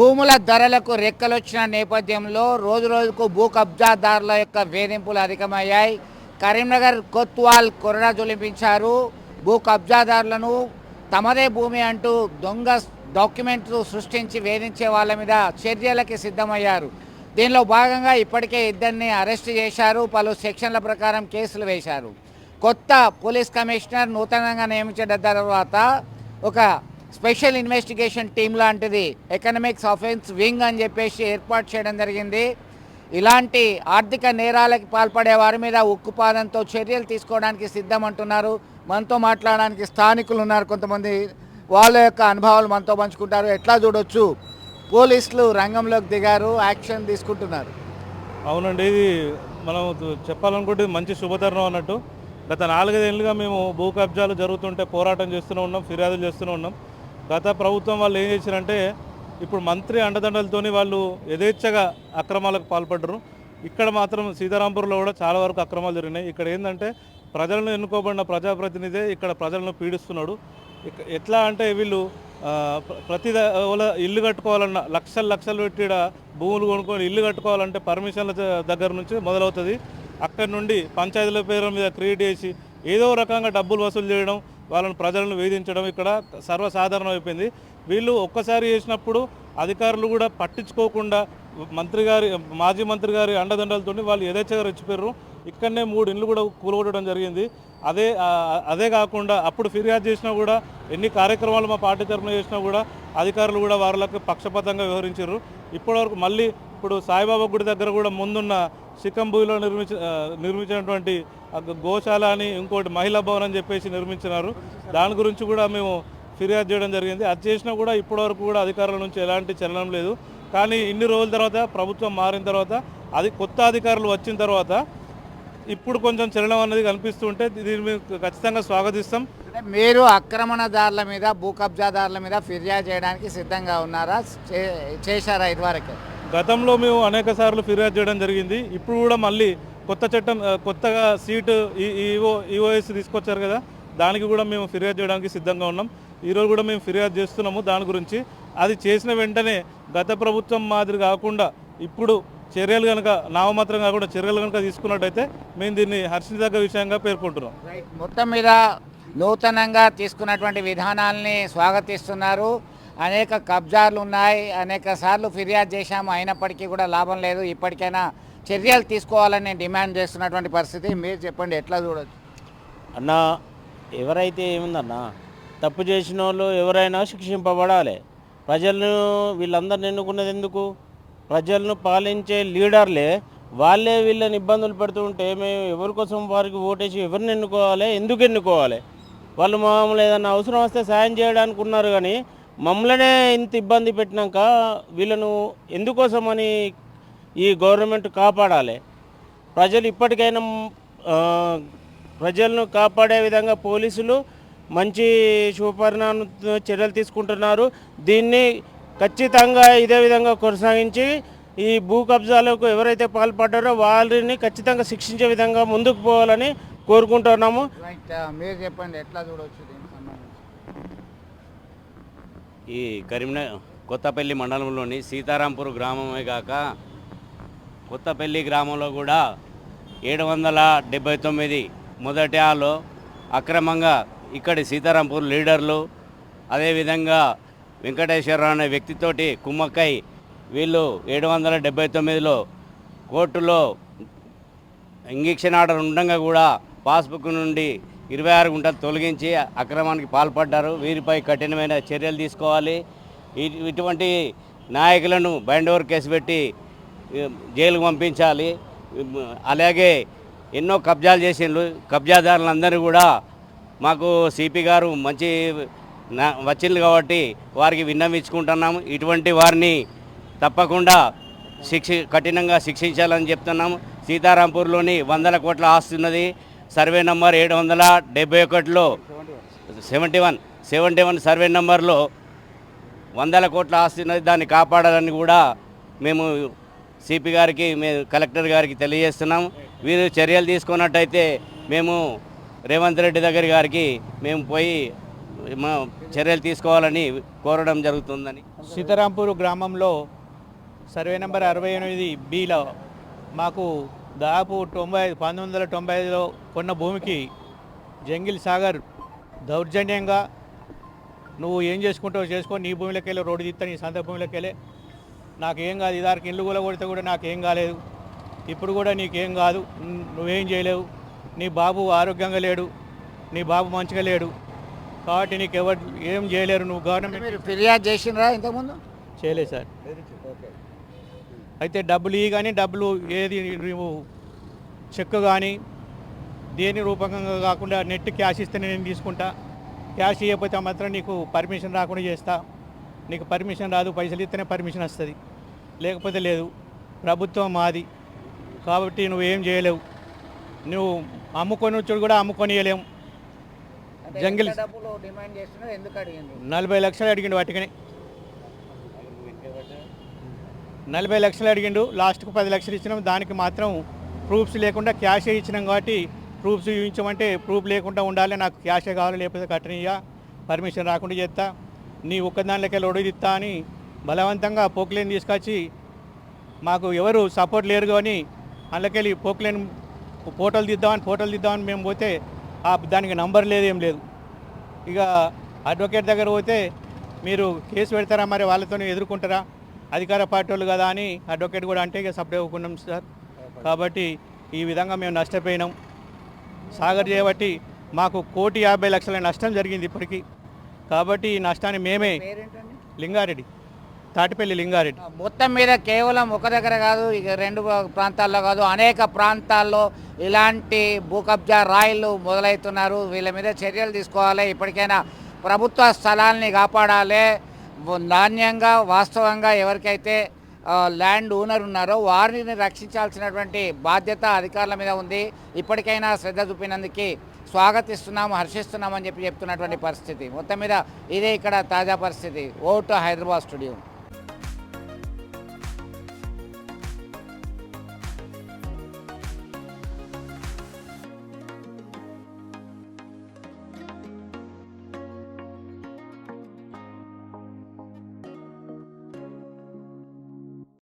భూముల ధరలకు రెక్కలొచ్చిన నేపథ్యంలో రోజు రోజుకు భూ కబ్జాదారుల యొక్క వేధింపులు అధికమయ్యాయి. కరీంనగర్ కొత్వాల్ కొరడా జొలిపించారు. భూ కబ్జాదారులను తమదే భూమి అంటూ దొంగ డాక్యుమెంట్లు సృష్టించి వేధించే వాళ్ళ మీద చర్యలకి సిద్ధమయ్యారు. దీనిలో భాగంగా ఇప్పటికే ఇద్దరిని అరెస్ట్ చేశారు. పలు సెక్షన్ల ప్రకారం కేసులు వేశారు. కొత్త పోలీస్ కమిషనర్ నూతనంగా నియమించిన తర్వాత ఒక స్పెషల్ ఇన్వెస్టిగేషన్ టీం లాంటిది. ఎకనమిక్స్ అఫెన్స్ వింగ్ అని చెప్పేసి ఏర్పాటు చేయడం జరిగింది. ఇలాంటి ఆర్థిక నేరాలకు పాల్పడే వారి మీద ఉక్కుపాదంతో చర్యలు తీసుకోవడానికి సిద్ధమంటున్నారు మనతో మాట్లాడడానికి స్థానికులు ఉన్నారు కొంతమంది. వాళ్ళ యొక్క అనుభవాలు మనతో పంచుకుంటారు. ఎట్లా చూడొచ్చు? పోలీసులు రంగంలోకి దిగారు యాక్షన్ తీసుకుంటున్నారు. అవునండి ఇది మనం చెప్పాలనుకుంటే మంచి శుభతరుణం అన్నట్టు. గత నాలుగైదేళ్ళుగా మేము భూ కబ్జాలు జరుగుతుంటే పోరాటం చేస్తూనే ఉన్నాం ఫిర్యాదులు చేస్తూనే ఉన్నాం. గత ప్రభుత్వం వాళ్ళు ఏం చేశారంటే ఇప్పుడు మంత్రి అండదండలతోని వాళ్ళు యథేచ్ఛగా అక్రమాలకు పాల్పడ్డరు. ఇక్కడ మాత్రం సీతారాంపూర్లో కూడా చాలా వరకు అక్రమాలు జరిగినాయి. ఇక్కడ ఏంటంటే ప్రజలను ఎన్నుకోబడిన ప్రజాప్రతినిధే ఇక్కడ ప్రజలను పీడిస్తున్నాడు. ఇక- ఎట్లా అంటే వీళ్ళు ప్రతి ఇల్లు కట్టుకోవాలన్న లక్షలు లక్షలు పెట్టి భూములు కొనుక్కొని ఇల్లు కట్టుకోవాలంటే పర్మిషన్ల దగ్గర నుంచి మొదలవుతుంది. అక్కడి నుండి పంచాయతీల పేరు మీద క్రియేట్ చేసి ఏదో రకంగా డబ్బులు వసూలు చేయడం వాళ్ళను ప్రజలను వేధించడం ఇక్కడ సర్వసాధారణం అయిపోయింది. వీళ్ళు ఒక్కసారి చేసినప్పుడు అధికారులు కూడా పట్టించుకోకుండా మంత్రి గారి మాజీ మంత్రి గారి అండదండలతో వాళ్ళు యథేచ్ఛగా రెచ్చిపోయారు ఇక్కడనే మూడు ఇండ్లు కూడా కూలగొట్టడం జరిగింది. అదే అదే కాకుండా అప్పుడు ఫిర్యాదు చేసినా కూడా ఎన్ని కార్యక్రమాలు మా పార్టీ తరఫున చేసినా కూడా అధికారులు కూడా వాళ్ళకి పక్షపాతంగా వ్యవహరించారు ఇప్పటివరకు మళ్ళీ ఇప్పుడు సాయిబాబా గుడి దగ్గర కూడా ముందున్న సికంబూలో నిర్మించ నిర్మించినటువంటి గోశాల అని ఇంకోటి మహిళా భవన్ అని చెప్పేసి నిర్మించినారు. దాని గురించి కూడా మేము ఫిర్యాదు చేయడం జరిగింది. అది చేసినా కూడా ఇప్పటివరకు కూడా అధికారుల నుంచి ఎలాంటి చలనం లేదు. కానీ ఇన్ని రోజుల తర్వాత ప్రభుత్వం మారిన తర్వాత అది కొత్త అధికారులు వచ్చిన తర్వాత ఇప్పుడు కొంచెం చలనం అనేది కనిపిస్తుంటే దీన్ని మేము ఖచ్చితంగా స్వాగతిస్తాం. మీరు ఆక్రమణదారుల మీద భూ కబ్జాదారుల మీద ఫిర్యాదు చేయడానికి సిద్ధంగా ఉన్నారా? చేశారా ఇదివరకు? గతంలో మేము అనేక సార్లు ఫిర్యాదు చేయడం జరిగింది. ఇప్పుడు కూడా మళ్ళీ కొత్త చట్టం కొత్తగా సీటు ఈ ఈఓ ఈఓఎస్ తీసుకొచ్చారు కదా దానికి కూడా మేము ఫిర్యాదు చేయడానికి సిద్ధంగా ఉన్నాం. ఈరోజు కూడా మేము ఫిర్యాదు చేస్తున్నాము దాని గురించి. అది చేసిన వెంటనే గత ప్రభుత్వం మాదిరి కాకుండా ఇప్పుడు చర్యలు కనుక నామమాత్రం కాకుండా చర్యలు కనుక తీసుకున్నట్టయితే మేము దీన్ని హర్షించదగ్గ విషయంగా పేర్కొంటున్నాం. మొత్తం మీద నూతనంగా తీసుకున్నటువంటి విధానాల్ని స్వాగతిస్తున్నారు. అనేక కబ్జాలు ఉన్నాయి అనేక సార్లు ఫిర్యాదు చేశాము అయినప్పటికీ కూడా లాభం లేదు. ఇప్పటికైనా చర్యలు తీసుకోవాలని డిమాండ్ చేస్తున్నటువంటి పరిస్థితి మీరు చెప్పండి ఎట్లా చూడొచ్చు? అన్న ఎవరైతే ఏముందన్న తప్పు చేసిన వాళ్ళు ఎవరైనా శిక్షింపబడాలి. ప్రజలను వీళ్ళందరిని ఎన్నుకున్నది ఎందుకు? ప్రజలను పాలించే లీడర్లే వాళ్ళే వీళ్ళని ఇబ్బందులు పెడుతూ ఉంటే మేము ఎవరి కోసం వారికి ఓటేసి ఎవరిని ఎన్నుకోవాలి ఎందుకు ఎన్నుకోవాలి? వాళ్ళు మమ్మల్ని ఏదన్నా అవసరం వస్తే సాయం చేయడానికి ఉన్నారు కానీ మమ్మల్నే ఇంత ఇబ్బంది పెట్టినాక వీళ్ళను ఎందుకోసమని ఈ గవర్నమెంట్ కాపాడాలి. ప్రజలు ఇప్పటికైనా ప్రజలను కాపాడే విధంగా పోలీసులు మంచి శుభపరిణామ చర్యలు తీసుకుంటున్నారు. దీన్ని ఖచ్చితంగా ఇదే విధంగా కొనసాగించి ఈ భూ కబ్జాలకు ఎవరైతే పాల్పడ్డారో వారిని ఖచ్చితంగా శిక్షించే విధంగా ముందుకు పోవాలని కోరుకుంటున్నాము. మీరు చెప్పండి ఎట్లా సంబంధించి? ఈ కరీంనగర్ కొత్తపల్లి మండలంలోని సీతారాంపూర్ గ్రామమే కాక కొత్తపల్లి గ్రామంలో కూడా ఏడు వందల డెబ్బై తొమ్మిది మొదటి ఆలో అక్రమంగా ఇక్కడి సీతారాంపూర్ లీడర్లు అదేవిధంగా వెంకటేశ్వరరావు అనే వ్యక్తితోటి కుమ్మక్కై వీళ్ళు ఏడు వందల డెబ్బై తొమ్మిదిలో కోర్టులో ఇంజక్షన్ ఆర్డర్ ఉండగా కూడా పాస్బుక్ నుండి ఇరవై ఆరు గుంటలు తొలగించి అక్రమానికి పాల్పడ్డారు. వీరిపై కఠినమైన చర్యలు తీసుకోవాలి. ఇటువంటి నాయకులను బైండ్ ఓవర్ కేసు పెట్టి జైలుకు పంపించాలి. అలాగే ఎన్నో కబ్జాలు చేసిండ్రు. కబ్జాదారులందరూ కూడా మాకు సిపి గారు మంచి నా వచ్చింది కాబట్టి వారికి విన్నవించుకుంటున్నాము. ఇటువంటి వారిని తప్పకుండా శిక్ష కఠినంగా శిక్షించాలని చెప్తున్నాము. సీతారాంపూర్లోని వందల కోట్ల ఆస్తి ఉన్నది. సర్వే నంబర్ ఏడు వందల డెబ్బై ఒకటిలో seventy one seventy one survey నెంబర్లో వందల కోట్ల ఆస్తి ఉన్నది. దాన్ని కాపాడాలని కూడా మేము సిపి గారికి మేము కలెక్టర్ గారికి తెలియజేస్తున్నాం వీరు చర్యలు తీసుకున్నట్టయితే మేము రేవంత్ రెడ్డి దగ్గర గారికి మేము పోయి మా చర్యలు తీసుకోవాలని కోరడం జరుగుతుందని. సీతారాంపూర్ గ్రామంలో సర్వే నెంబర్ అరవై ఎనిమిది బిలో మాకు దాదాపు తొంభై ఐదు పంతొమ్మిది వందల తొంభై ఐదులో కొన్న భూమికి జంగిల్ సాగర్ దౌర్జన్యంగా నువ్వు ఏం చేసుకుంటావు చేసుకో నీ భూమిలోకి వెళ్ళి రోడ్డు తీస్తా నీ సొంత భూమిలోకి వెళ్ళి నాకేం కాదు ఇదారికి ఇల్లు కూడా కొడితే కూడా నాకేం కాలేదు. ఇప్పుడు కూడా నీకేం కాదు నువ్వేం చేయలేవు. నీ బాబు ఆరోగ్యంగా లేడు నీ బాబు మంచిగా లేడు. కాబట్టి నీకు ఎవరు ఏం చేయలేరు నువ్వు గవర్నమెంట్ మీరు ఫిర్యాదు చేసినరా ఇంతకుముందు? చేయలేదు సార్. అయితే డబ్బులు ఇవి కానీ డబ్బులు ఏది నువ్వు చెక్ కానీ దేని రూపకంగా కాకుండా నెట్ క్యాష్ ఇస్తే నేను తీసుకుంటా. క్యాష్ ఇవ్వకపోతే మాత్రం నీకు పర్మిషన్ రాకుండా చేస్తా. నీకు పర్మిషన్ రాదు పైసలు ఇస్తేనే పర్మిషన్ వస్తుంది. లేకపోతే లేదు. ప్రభుత్వం మాది. కాబట్టి నువ్వేం చేయలేవు. నువ్వు అమ్ముకొని వచ్చాడు కూడా అమ్ముకొనియలేము. జంగిల్ నలభై లక్షలు అడిగిండు వాటికని. నలభై లక్షలు అడిగిండు. లాస్ట్కు పది లక్షలు ఇచ్చినాం. దానికి మాత్రం ప్రూఫ్స్ లేకుండా క్యాషే ఇచ్చినాం కాబట్టి ప్రూఫ్స్ చూపించమంటే ప్రూఫ్ లేకుండా ఉండాలి. నాకు క్యాషే కావాలి లేకపోతే కట్టనియ్యా. పర్మిషన్ రాకుండా చేస్తా. నీ ఒక్కదానిలోకి లోడు ఇస్తా అని బలవంతంగా పోక్లేన్ తీసుకొచ్చి మాకు ఎవరు సపోర్ట్ లేరు కానీ అందులోకెళ్ళి పోక్లేన్ ఫోటోలు తీద్దామని ఫోటోలు తీద్దామని మేము పోతే ఆ దానికి నంబర్ లేదు ఏం లేదు. ఇక అడ్వకేట్ దగ్గర పోతే మీరు కేసు పెడతారా మరి వాళ్ళతో ఎదుర్కొంటారా? అధికార పార్టీ వాళ్ళు కదా అని అడ్వకేట్ కూడా అంటే ఇక సపరేట్ అవ్వకున్నాం సార్. కాబట్టి ఈ విధంగా మేము నష్టపోయినాం. సాగర్ చేయబట్టి మాకు కోటి యాభై లక్షల నష్టం జరిగింది ఇప్పటికీ. కాబట్టి ఈ నష్టాన్ని మేమే లింగారెడ్డి. తాటిపల్లి లింగారెడ్డి. మొత్తం మీద కేవలం ఒక దగ్గర కాదు ఇక రెండు ప్రాంతాల్లో కాదు అనేక ప్రాంతాల్లో ఇలాంటి భూకబ్జా రాయిలు మొదలవుతున్నారు. వీళ్ళ మీద చర్యలు తీసుకోవాలి. ఇప్పటికైనా ప్రభుత్వ స్థలాల్ని కాపాడాలి. నాణ్యంగా వాస్తవంగా ఎవరికైతే ల్యాండ్ ఓనర్ ఉన్నారో వారిని రక్షించాల్సినటువంటి బాధ్యత అధికారుల మీద ఉంది. ఇప్పటికైనా శ్రద్ధ చూపినందుకు స్వాగతిస్తున్నాము హర్షిస్తున్నామని చెప్పి చెప్తున్నటువంటి పరిస్థితి. మొత్తం మీద ఇదే ఇక్కడ తాజా పరిస్థితి. ఓటు హైదరాబాద్ స్టూడియో.